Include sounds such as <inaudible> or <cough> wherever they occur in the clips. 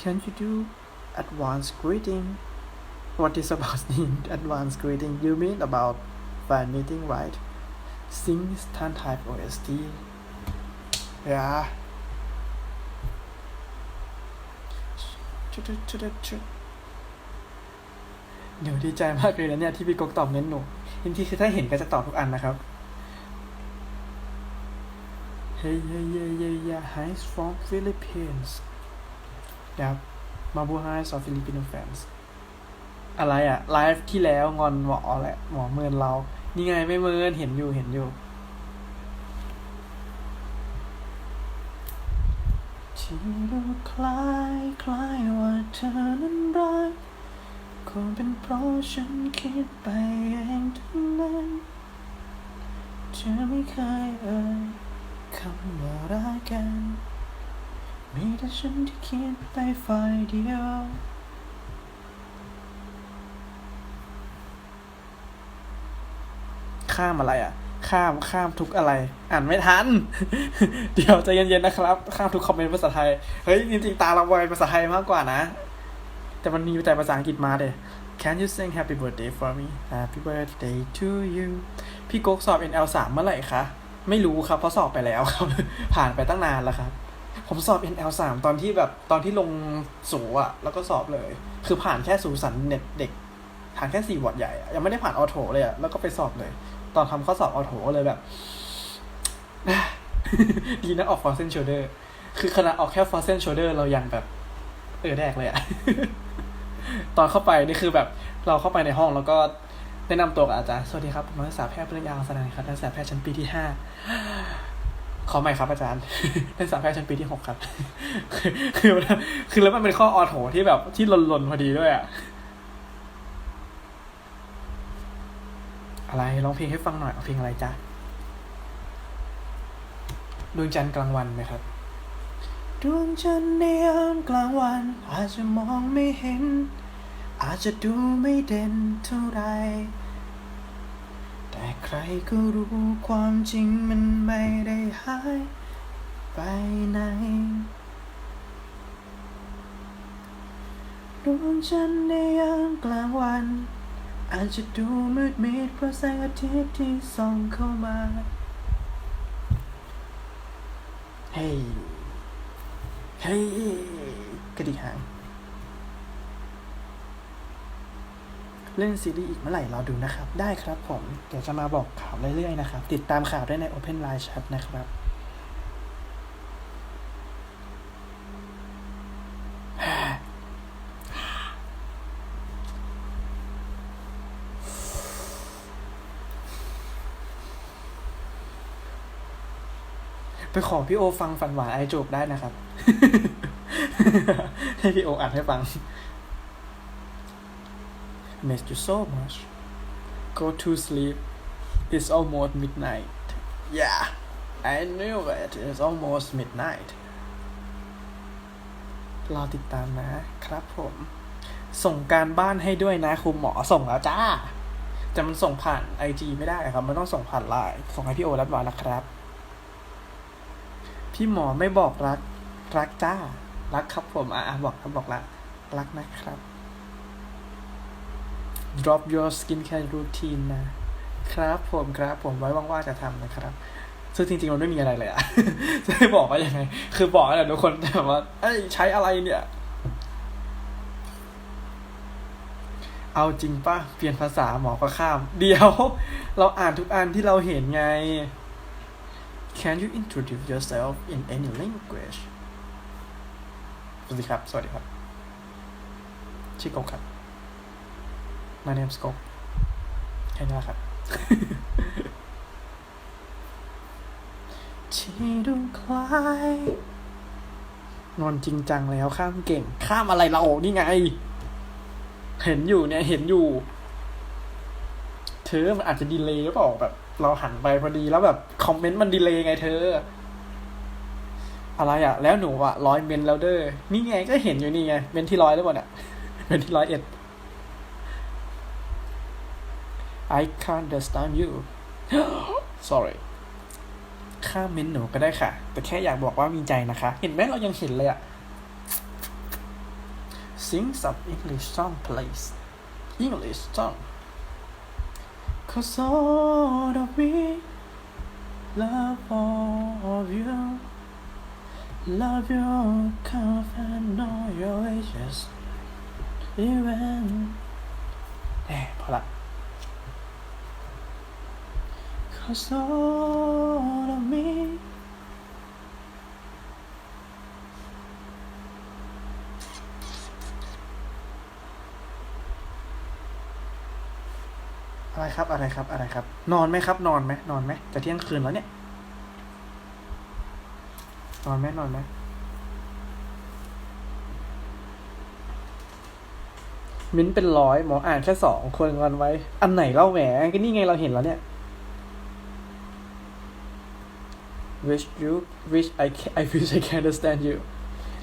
Can you do advanced greeting What is about in advanced greeting You mean about fan meeting right Sing Tan type OST Yeah ชุดชุดชุดชุดหนูดีใจมากเลยนะเนี่ยที่พี่กกตอบเน้นหนูจริงๆคือถ้าเห็นก็จะตอบทุกอันนะครับ Hey yeah yeah yeah yeah hi from Philippines ครับมาบูไฮส์ of Filipino fans อะไรอะไลฟ์ที่แล้วงอนหมอแหละหมอเมินเรา นี่ไงไม่เมินเห็นอยู่เห็นอยู่ที่ดูคล้ายคล้ายว่าเธอนั้นรักคงเป็นเพราะฉันคิดไปเองทั้งนั้นเธอไม่เคยเอ่ยคำว่ารักกัน มีแต่ฉันที่คิดไปฝ่ายเดียวข้ามอะไรอะ ข้ามข้ามทุกอะไร อ่านไม่ทัน เดี๋ยวใจเย็นๆนะครับ ข้ามทุกคอมเมนต์ภาษาไทย เฮ้ย จริงๆ ตาเราไวภาษาไทยมากกว่านะ แต่มันมีแต่ภาษาอังกฤษมาเด้ Can you sing happy birthday for me Happy birthday to you พี่โก๊กสอบ NL 3 เมื่อไหร่คะ ไม่รู้ครับ เพราะสอบไปแล้วครับ ผ่านไปตั้งนานแล้วครับ ผมสอบ NL 3 ตอนที่แบบตอนที่ลงสูอะแล้วก็สอบเลย คือผ่านแค่สูสันเน็ตเด็กผ่านแค่สี่วอร์ดใหญ่ยังไม่ได้ผ่านออโถเลยอะแล้วก็ไปสอบเลย ตอนทำข้อสอบออโถเลยแบบ ดีนะออกฟอร์เซนโชเดอร์คือขณะออกแค่ฟอร์เซนโชเดอร์เรายังแบบ เออแดกเลยอะตอนเข้าไปนี่คือแบบเราเข้าไปในห้องแล้วก็แนะนำตัวกับอาจารย์ สวัสดีครับ ผมนักศึกษาแพทย์ปริญญาสนานครับนักศึกษาแพทย์ชั้นปีที่ห้า ขอใหม่ครับอาจารย์นักศึกษาแพทย์ชั้นปีที่หกครับ คือคือแล้วมันเป็นข้อออโถที่แบบที่หล่นๆพอดีด้วยอะอะไรร้องเพลงให้ฟังหน่อยเอาเพลงอะไรจ๊ะดวงจันทร์กลางวันไหมครับดวงจันทร์ในยามกลางวัน อาจจะมองไม่เห็น อาจจะดูไม่เด่นเท่าไร แต่ใครก็รู้ความจริงมันไม่ได้หายไปไหนดวงจันทร์ในยามกลางวัน อาจจะดูมืดมิดเพราะแสงอาทิตย์ที่ส่องเข้ามาเฮ้ เฮ้กระดิกหาง เล่นซีรีส์อีกเมื่อไหร่เรอดูนะครับ ได้ครับผม เดี๋ยวจะมาบอกข่าวเรื่อยๆนะครับ ติดตามข่าวได้ใน Open Line Chat นะครับไปขอพี่โอฟังฝันหวานไอจูบได้นะครับ ให้พี่โออัดให้ฟัง Miss you so much Go to sleep It's almost midnight Yeah I knew it It's almost midnight รอติดตามนะครับผม ส่งการบ้านให้ด้วยนะครูหมอส่งแล้วจ้าแต่มันส่งผ่านไอจีไม่ได้ครับ มันต้องส่งผ่านไลน์ส่งให้พี่โอรับร้อยแล้วครับ พี่หมอไม่บอกรัก รักจ้า รักครับผมอะอะบอกครับบอกละรักนะครับ drop your skincare routine นะครับผมครับผมไว้ว่างๆจะทำนะครับ ซึ่งจริงๆ มันไม่มีอะไรเลยอะจะให้บอกว่ายังไง คือบอกให้ทุกคนแบบว่าเอ้ใช้อะไรเนี่ย เอาจริงป่ะ เปลี่ยนภาษาหมอก็ข้าม เดียว เราอ่านทุกอันที่เราเห็นไง Can you introduce yourself in any language สวัสดีครับ สวัสดีครับ ชื่อกบครับ My name is กบแค่นี้แหละครับที่ดูคล้ายนอนจริงจังแล้วข้ามเก่ง ข้ามอะไรเรานี่ไง เห็นอยู่เนี่ยเห็นอยู่ เธอมันอาจจะดีเลย์หรือเปล่าแบบ เราหันไปพอดีแล้วแบบคอมเมนต์มันดีเลย์ไงเธอ อะไรอะ แล้วหนูอะร้อยเมนแล้วเด้อนี่ไงก็เห็นอยู่นี่ไงเมนที่ร้อยแล้วบ่เนี่ยเมนที่ร้อยเอ็ด I can't understand you sorry ข้ามเมนหนูก็ได้ค่ะ แต่แค่อยากบอกว่ามีใจนะคะ เห็นไหมเรายังเห็นเลยอะ sing some English song please English song Cause all of me love all of you love your confidence all your ages even แหมพอละ Cause all of me อะไรครับอะไรครับอะไรครับ นอนไหมครับ นอนไหมนอนไหมจะเที่ยงคืนแล้วเนี่ย นอนไหมนอนไหมมิ้นเป็นร้อยหมออ่านแค่สองคนงอนไว้ อันไหนเล่าแหมก็นี่ไงเราเห็นแล้วเนี่ย wish you wish I can I wish I can understand you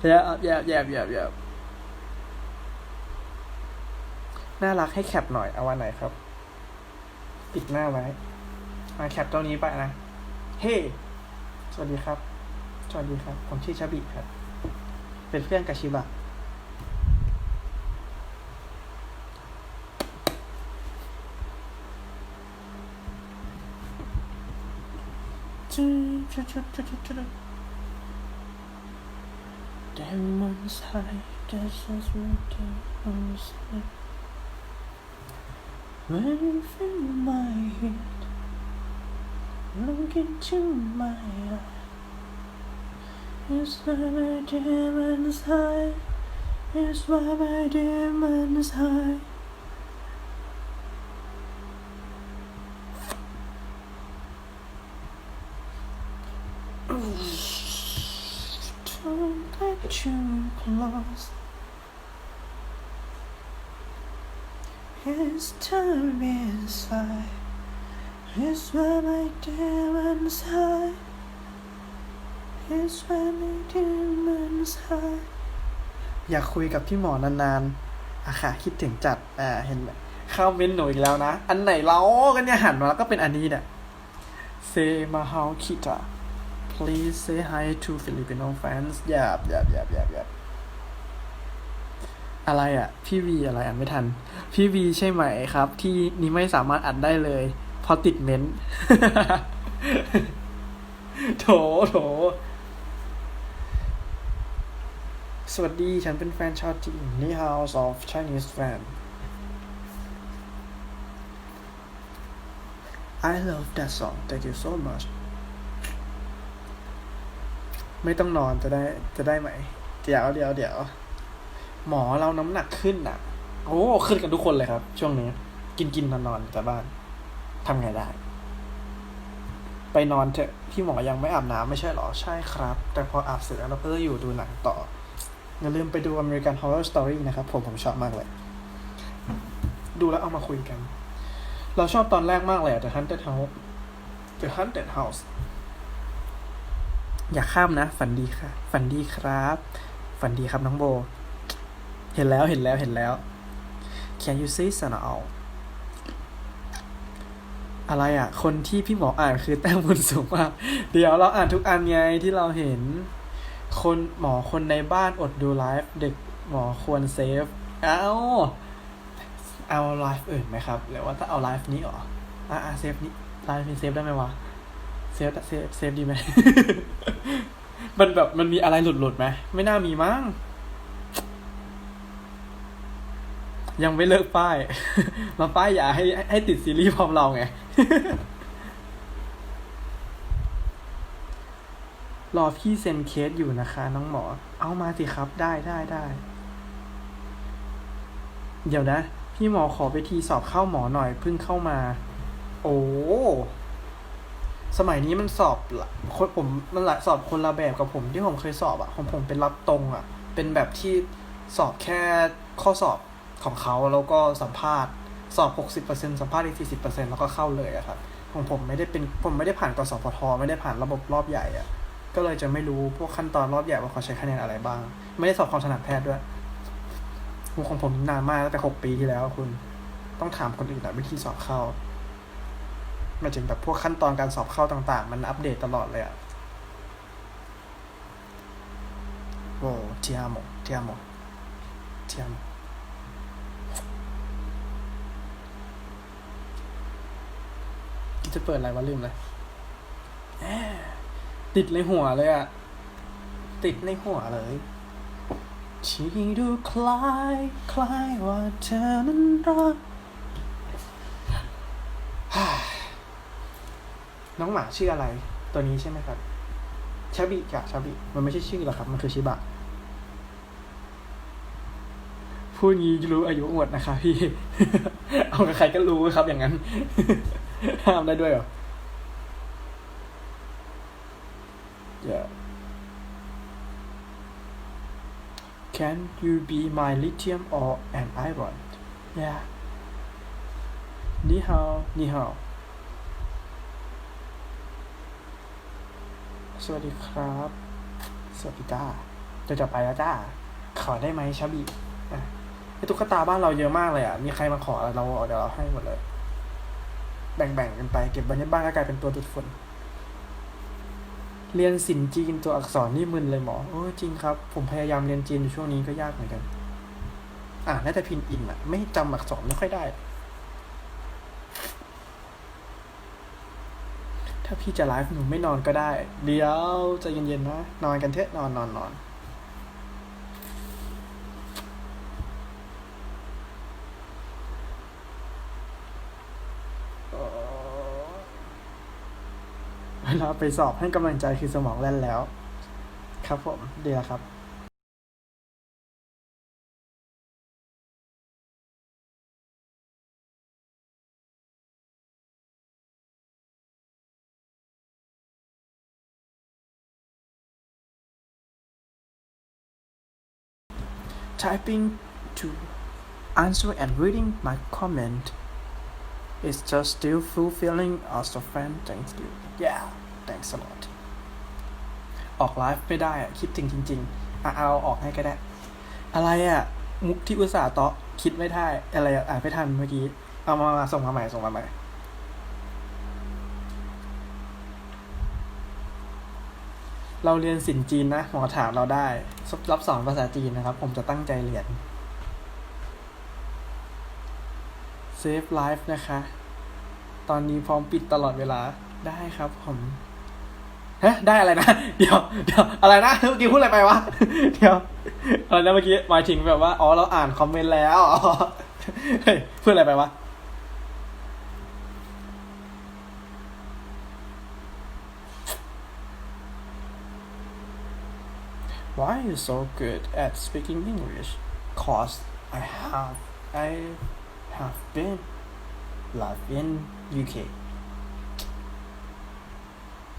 yeah yeah yeah yeah yeah น่ารักให้แคปหน่อย เอาวันไหนครับ ปิดหน้าไว้มาแคปตัวนี้ไปนะ เฮ้สวัสดีครับ สวัสดีครับ ผมชื่อชาบิครับ เป็นเพื่อนกับชิบะ Demons high, deserts where demons hide. When you feel my heat, look into my eye. It's where my demons hide. It's where my demons hide. Get you close. His time is high. It's when I demons high. It's when I demons high. อยากคุยกับพี่หมอนานๆอะค่ะ คิดถึงจัด อ่า เห็นเข้าเมนหนูอีกแล้วนะ อันไหนเรากันเนี่ยหันมาแล้วก็เป็นอันนี้เนี่ย Say my how kita Please say hi to Filipino fans หยาบหยาบหยาบหยาบหยาบอะไรอะ พี่วีอะไรอ่านไม่ทัน พี่วีใช่ไหมครับ ที่นี่ไม่สามารถอัดได้เลย เพราะติดเม้นโถโถสวัสดี ฉันเป็นแฟนชาวจีนนี่ House of Chinese fan I love that song thank you so much ไม่ต้องนอนจะได้จะได้ไหม เดี๋ยวเดี๋ยวเดี๋ยวหมอเราน้ำหนักขึ้นอะ โอ้ขึ้นกันทุกคนเลยครับ ช่วงนี้ กินกินนอนนอนแต่บ้านทำไงได้ ไปนอนเถอะพี่หมอยังไม่อาบน้ำไม่ใช่หรอ ใช่ครับ แต่พออาบเสร็จแล้วเราก็จะอยู่ดูหนังต่อ อย่าลืมไปดู American Horror Story นะครับ ผมผมชอบมากเลย ดูแล้วเอามาคุยกัน เราชอบตอนแรกมากเลย The Haunted House The Haunted House อย่าข้ามนะ ฝันดีค่ะ ฝันดีครับ ฝันดีครับน้องโบ เห็นแล้วเห็นแล้วเห็นแล้ว Can you say s o n o อะไรอะ คนที่พี่หมออ่านคือแต้มบุญสูงมาก เดี๋ยวเราอ่านทุกอันไงที่เราเห็น คนหมอคนในบ้านอดดูไลฟ์เด็กหมอควรเซฟ เอาเอาไลฟ์อื่นไหมครับ หรือว่าถ้าเอาไลฟ์นี้เหรออะอะเซฟนี้ไลฟ์นี้เซฟได้ไหมวะ เซฟเซฟเซฟดีไหม มันแบบมันมีอะไรหลุดหลุดๆไหม ไม่น่ามีมั้ง ยังไม่เลิกป้าย มาป้ายอย่าให้ให้ติดซีรีส์พร้อมเราไง รอพี่เซ็นเคสอยู่นะคะ น้องหมอ เอามาสิครับ ได้ได้ได้เดี๋ยวนะ พี่หมอขอไปทีสอบเข้าหมอหน่อยเพิ่งเข้ามา โอ้ สมัยนี้มันสอบละคนผมมันลสอบคนละแบบกับผมที่ผมเคยสอบอะของผมเป็นรับตรงอะเป็นแบบที่สอบแค่ข้อสอบของเขาแล้วก็สัมภาษณ์สอบหกสิบเปอร์เซ็นสัมภาษณ์อีกสี่สิบเปอร์เซ็นแล้วก็เข้าเลยอะครับของผมไม่ได้เป็นผมไม่ได้ผ่านกสพทไม่ได้ผ่านระบบรอบใหญ่อะก็เลยจะไม่รู้พวกขั้นตอนรอบใหญ่ว่าเขาใช้คะแนนอะไรบ้าง ไม่ได้สอบความถนัดแพทย์ด้วยของผมนานมากตั้งแต่หกปีที่แล้วคุณ ต้องถามคนอื่นอะวิธีสอบเข้า หมายถึงแบบพวกขั้นตอนการสอบเข้าต่างๆ มันอัปเดตตลอดเลยอะโอ้เทียโมเทียโมเทียมกิจะเปิดอะไรวะลืมเลยติดในหัวเลยอะติดในหัวเลยที่ดูคล้าย คล้ายว่าเธอนั้นรัก ฮ่า น้องหมาชื่ออะไร ตัวนี้ใช่ไหมครับ ชาบิกับชาบิ มันไม่ใช่ชื่อหรอกครับ มันคือชิบะ พูดงี้รู้อายุหมดนะคะพี่ เอากับใครก็รู้ครับอย่างนั้น ห้ามได้ด้วยเหรอ Yeah Can you be my lithium or an iron Yeah 你好你好 สวัสดีครับ สวัสดีจ้าจะจะไปแล้วจ้า ขอได้ไหมชาบีอะไอตุ๊กตาบ้านเราเยอะมากเลยอะ มีใครมาขอเราเดี๋ยวเราให้หมดเลย แบ่งๆกันไป เก็บไว้ในบ้านก็กลายเป็นตัวดูดฝุ่น เรียนสินจีนตัวอักษรนี่มึนเลยหมอโอ้จริงครับ ผมพยายามเรียนจีนอยู่ช่วงนี้ก็ยากเหมือนกัน อ่านได้แต่พินอินอะ ไม่จำอักษรไม่ค่อยได้ ถ้าพี่จะไลฟ์หนูไม่นอนก็ได้ เดี๋ยวใจเย็นๆนะ นอนกันเถอะนอนนอนนอนเอ่อเวลาไปสอบให้กำลังใจคือสมองแล่นแล้ว ครับผมดีแล้วครับ typing to answer and reading my comment is just still fulfilling as a fan thank you yeah thanks a lot ออกไลฟ์ไม่ได้อะคิดถึงจริงๆอะเอาออกให้ก็ได้ อะไรอะมุกที่อุตส่าห์เตาะคิดไม่ได้ อะไรอะอ่านไม่ทันเมื่อกี้ เอามามาส่งมาใหม่ส่งมาใหม่ เราเรียนสินจีนนะหมอถามเราได้รับสอนภาษาจีนนะครับ ผมจะตั้งใจเรียน Save Life นะคะ ตอนนี้พร้อมปิดตลอดเวลาได้ครับผมฮะได้อะไรนะ เดี๋ยวเดี๋ยวอะไรนะเมื่อกี้พูดอะไรไปวะ เดี๋ยวอะไรนะเมื่อกี้หมายถึงแบบว่า อ๋อ เราอ่านคอมเมนต์แล้วเฮ้ยพูดอะไรไปวะ Why are you so good at speaking English? Cause I have I have been live in UK.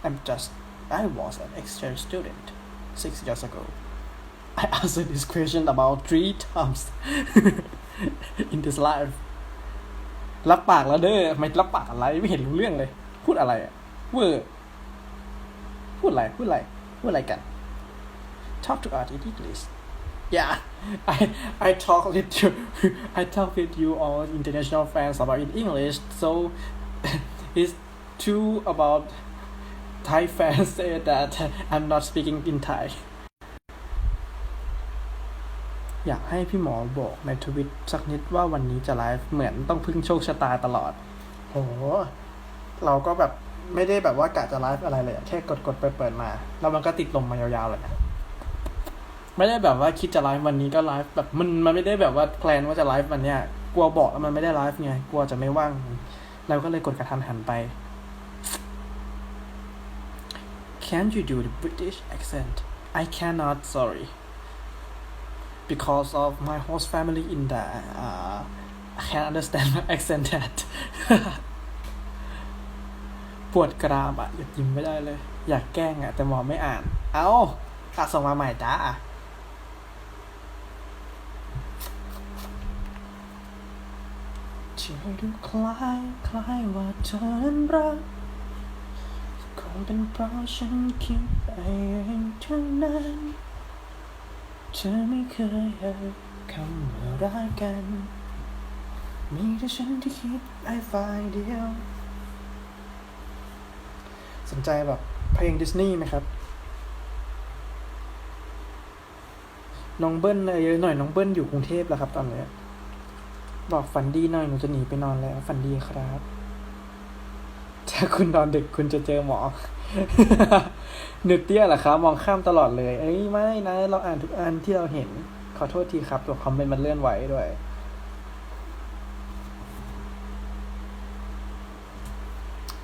I'm just I was an exchange student six years ago. I <laughs> answered this question about three times <laughs> in this life. รับปากแล้วเด้อไม่รับปากอะไรไม่เห็นรู้เรื่องเลย พูดอะไรอะเวอร์พูดอะไรพูดอะไรพูดอะไรกัน talk to us in English. Yeah, I I talk with you. I talk with you all international fans about in English. So it's true about Thai fans say that I'm not speaking in Thai. อยากให้พี่หมอบอกในทวิตสักนิดว่าวันนี้จะไลฟ์เหมือนต้องพึ่งโชคชะตาตลอด โห เราก็แบบไม่ได้แบบว่ากะจะไลฟ์อะไรเลย แค่กดกดๆเปิดเปิดมา แล้วมันก็ติดลมมายาวๆเลยนะ ไม่ได้แบบว่าคิดจะไลฟ์วันนี้ก็ไลฟ์แบบมันมันไม่ได้แบบว่าแพลนว่าจะไลฟ์วันเนี้ยกลัวบอกแล้วมันไม่ได้ไลฟ์ไงกลัวจะไม่ว่างเราก็เลยกดกระทันหันไป Can you do the British accent I cannot sorry because of my host family in the uh, I can't understand my accent that ปวดกรามอะอยากยิ้มไม่ได้เลย อยากแกล้งอะแต่หมอไม่อ่าน เอาอะส่งมาใหม่จ้า ที่ดูคล้ายคล้ายว่าเธอนั้นรักคงเป็นเพราะฉันคิดไปเองทั้งนั้น เธอไม่เคยเอ่ยคำว่ารักกัน มีแต่ฉันที่คิดไปฝ่ายเดียว สนใจแบบเพลงดิสนีย์ไหมครับน้องเบิ้ลเลยเยอะหน่อยน้องเบิ้ลอยู่กรุงเทพแล้วครับตอนนี้ บอกฝันดีหน่อยหนูจะหนีไปนอนแล้ว ฝันดีครับ ถ้าคุณนอนดึกคุณจะเจอหมอหนึกเตี้ยเหรอครับ มองข้ามตลอดเลย เอ้ยไม่นะ เราอ่านทุกอันที่เราเห็น ขอโทษทีครับ ตัวคอมเมนต์มันเลื่อนไหวด้วย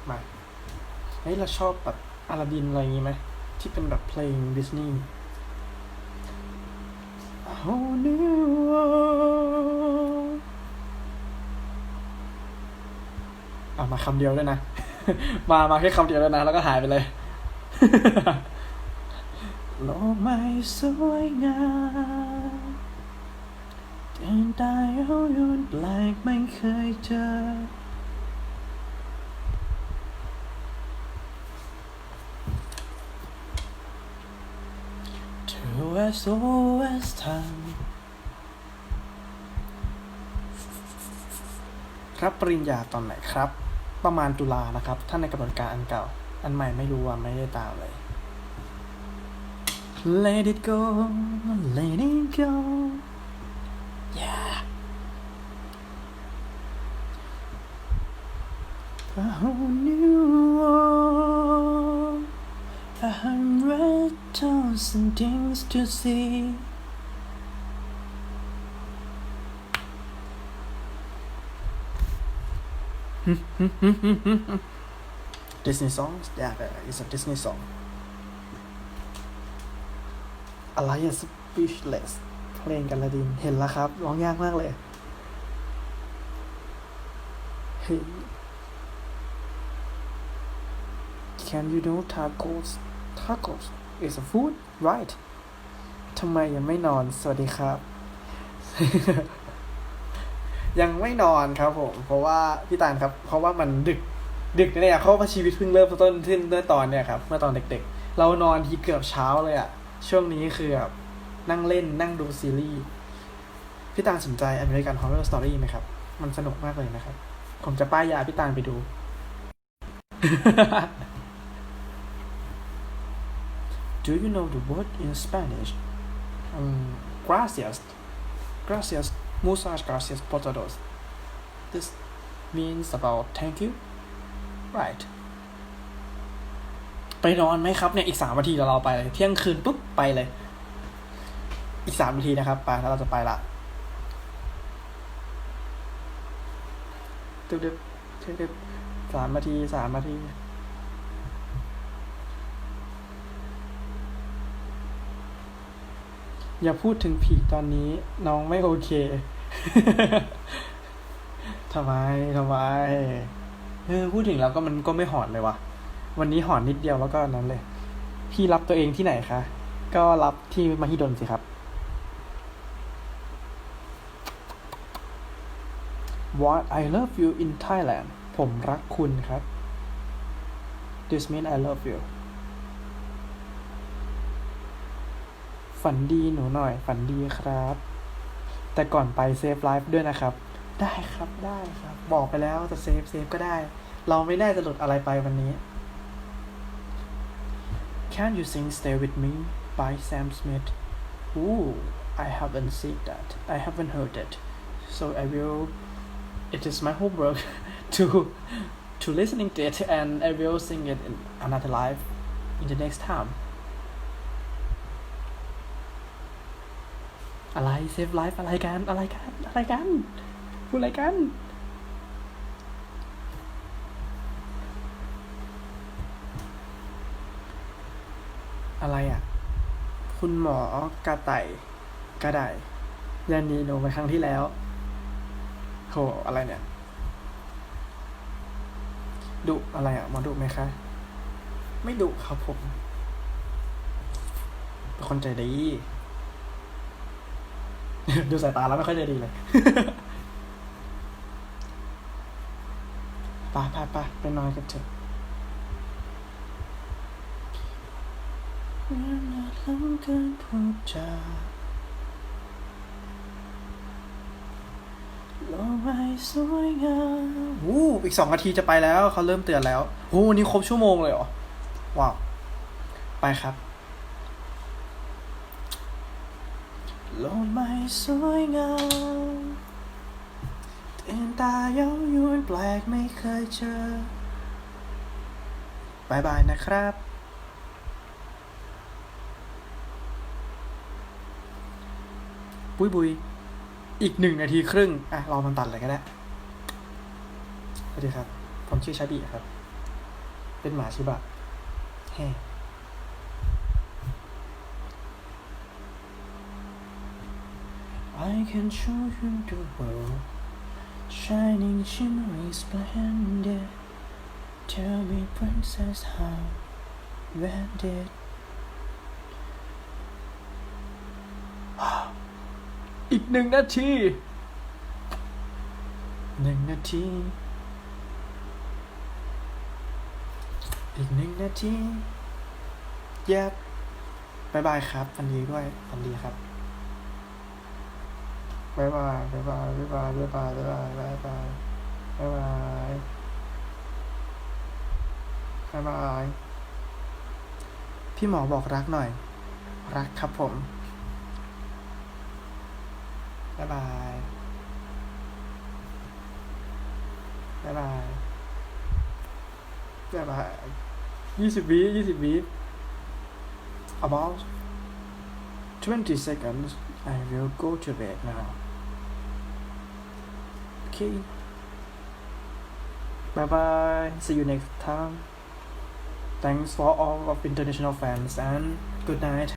มาเฮ้ยเราชอบแบบอลาดินอะไรอย่างงี้ไหมที่เป็นแบบเพลงดิสนีย์ whole new world เอามาคำเดียวด้วยนะ มามาแค่คำเดียวแล้วนะ แล้วก็หายไปเลยโลกไม่สวยงามเดินตายเอาโยนแปลกไม่เคยเจอเธอ SOS ทำรับปริญญาตอนไหนครับ ประมาณตุลานะครับ ถ้าในกำหนดการอันเก่า อันใหม่ไม่รู้ว่าไม่ได้ตามเลย Let it go Let it go Yeah A whole new world A hundred thousand things to see. Disney songs? Yeah, it's a Disney song. อะไรอะ speechless เพลงกันละดิน เห็นแล้วครับ ร้องยากมากเลยเฮ้ Can you know tacos tacos is a food right ทำไมยังไม่นอน สวัสดีครับ ยังไม่นอนครับผม เพราะว่าพี่ตาลครับ เพราะว่ามันดึกดึกเนี่ยเพราะว่าชีวิตเพิ่งเริ่มต้นขึ้นเมื่อตอนเนี่ยครับเมื่อตอนเด็ก ๆ เรานอนทีเกือบเช้าเลยอะช่วงนี้คือแบบนั่งเล่นนั่งดูซีรีส์พี่ตาลสนใจ American Horror Story ไหมครับ มันสนุกมากเลยนะครับ ผมจะป้ายยาพี่ตาลไปดู Do you know the word in Spanish? Um, gracias. Gracias. Muchas gracias por todos. This means about thank you. Right. ไปนอนไหมครับเนี่ย อีกสามนาทีเดี๋ยวเราไปเลย เที่ยงคืนปุ๊บไปเลย อีกสามนาทีนะครับ ไปแล้วเราจะไปละตึ๊บตึ๊บตึ๊บตึ๊บสามนาทีสามนาที อย่าพูดถึงผีตอนนี้ น้องไม่โอเคทำไมทำไมเออพูดถึงแล้วก็มันก็ไม่หอนเลยวะวันนี้หอนนิดเดียวแล้วก็นั้นเลย พี่รับตัวเองที่ไหนคะ ก็รับที่มหิดลสิครับ What I love you in Thailand ผมรักคุณครับ This mean I love you ฝันดีหนูหน่อย ฝันดีครับ แต่ก่อนไปเซฟไลฟ์ด้วยนะครับ ได้ครับได้ครับ บอกไปแล้วจะเซฟเซฟก็ได้ เราไม่แน่จะหลุดอะไรไปวันนี้ Can you sing Stay with me by Sam Smith Ooh I haven't seen that I haven't heard it so I will it is my homework to to listening to it and I will sing it in another live in the next time อะไรเซฟไลฟ์อะไรกันอะไรกันอะไรกันพูดอะไรกันอะไรอะ คุณหมอกระไต่กระไดยันนีโนไปครั้งที่แล้ว โห อะไรเนี่ย ดุอะไรอะมอดุไหมคะ ไม่ดุครับผม เป็นคนใจดี ดูสายตาแล้วไม่ค่อยใจดีเลยไปไปไปไปนอนกันเถอะเมื่อนานล้ำเกินพูดจาโลกไม่สวยงามวู้อีกสองนาทีจะไปแล้วเขาเริ่มเตือนแล้วโอ้วันนี้ครบชั่วโมงเลยเหรอ ว้าว ไปครับ โลกไม่ สวยงามตื่นตาเย้ายวนแปลกไม่เคยเจอบายบายนะครับบุยบุยอีกหนึ่งนาทีครึ่ง อะ รอมันตัดเลยก็ได้ สวัสดีครับ ผมชื่อชาบีครับ เป็นหมาชิบะแฮ่ I can show you the world shining shimmering splendid Tell me princess how when did อีกหนึ่งนาทีหนึ่งนาที อีกหนึ่งนาทีแยบบายบายครับ ฟันดีด้วย ฟันดีครับ บายบายบายบายบายบายบายบายบายบายบายบายบายบายพี่หมอบอกรักหน่อย รักครับผมบายบายบายบายบายบายยี่สิบวิยี่สิบวิ about twenty seconds I will go to bed now okay. Bye bye see you next time. Thanks for all of international fans and good night